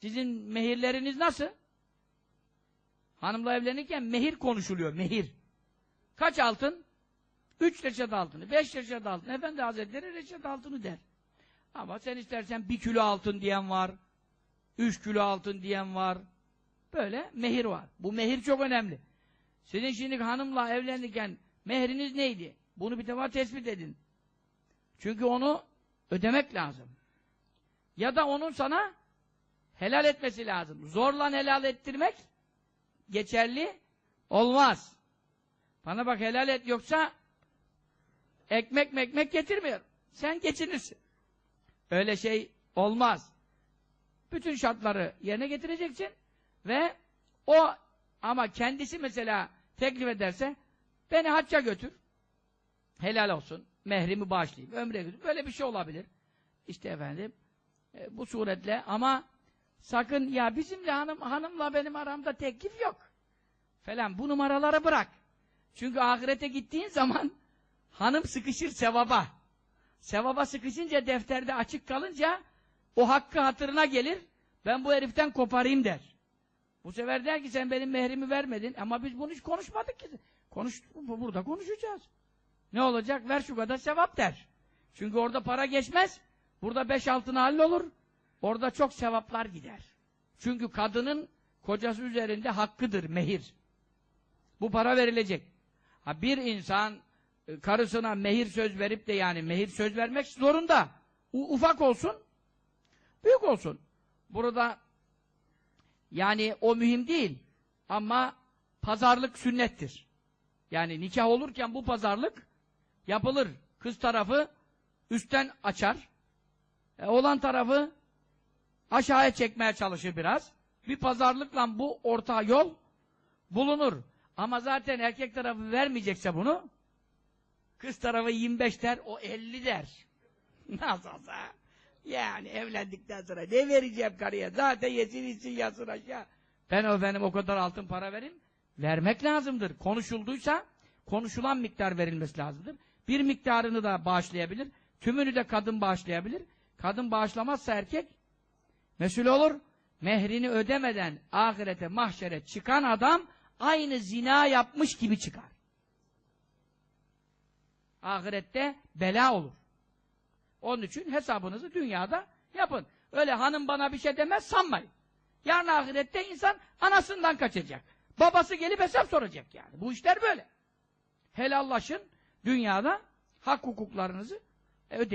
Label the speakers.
Speaker 1: Sizin mehirleriniz nasıl? Hanımla evlenirken mehir konuşuluyor, mehir. Kaç altın? Üç reşat altını, beş reşat altını. Efendi Hazretleri reşat altını der. Ama sen istersen bir kilo altın diyen var, üç kilo altın diyen var. Böyle mehir var. Bu mehir çok önemli. Sizin şimdi hanımla evlenirken mehriniz neydi? Bunu bir defa tespit edin. Çünkü onu ödemek lazım. Ya da onun sana helal etmesi lazım. Zorla helal ettirmek geçerli olmaz. Bana bak helal et yoksa ekmek mekmek getirmiyor. Sen geçinirsin. Öyle şey olmaz. Bütün şartları yerine getireceksin ve o ama kendisi mesela teklif ederse beni hacca götür. Helal olsun. Mehrimi bağışlayayım. Ömre götür. Böyle bir şey olabilir. İşte efendim e, bu suretle ama sakın ya bizimle hanım hanımla benim aramda teklif yok. Falan bu numaraları bırak. Çünkü ahirete gittiğin zaman hanım sıkışır sevaba. Sevaba sıkışınca defterde açık kalınca o hakkı hatırına gelir. Ben bu heriften koparayım der. Bu sefer der ki sen benim mehrimi vermedin ama biz bunu hiç konuşmadık ki. Konuş, burada konuşacağız. Ne olacak? Ver şu kadar sevap der. Çünkü orada para geçmez. Burada beş altına hallolur. Orada çok sevaplar gider. Çünkü kadının kocası üzerinde hakkıdır mehir. Bu para verilecek. Ha bir insan e, karısına mehir söz verip de yani mehir söz vermek zorunda. U ufak olsun, büyük olsun. Burada yani o mühim değil. Ama pazarlık sünnettir. Yani nikah olurken bu pazarlık yapılır. Kız tarafı üstten açar. E, olan tarafı aşağıya çekmeye çalışır biraz. Bir pazarlıkla bu orta yol bulunur. Ama zaten erkek tarafı vermeyecekse bunu kız tarafı 25 der, o 50 der. Nasılsa yani evlendikten sonra ne vereceğim karıya? Zaten yesin içsin yatsın aşağı. Ben efendim o kadar altın para vereyim. Vermek lazımdır. Konuşulduysa konuşulan miktar verilmesi lazımdır. Bir miktarını da bağışlayabilir. Tümünü de kadın bağışlayabilir. Kadın bağışlamazsa erkek mesul olur. Mehrini ödemeden ahirete, mahşere çıkan adam aynı zina yapmış gibi çıkar. Ahirette bela olur. Onun için hesabınızı dünyada yapın. Öyle hanım bana bir şey demez sanmayın. Yarın ahirette insan anasından kaçacak. Babası gelip hesap soracak yani. Bu işler böyle. Helallaşın dünyada hak hukuklarınızı ödeyin.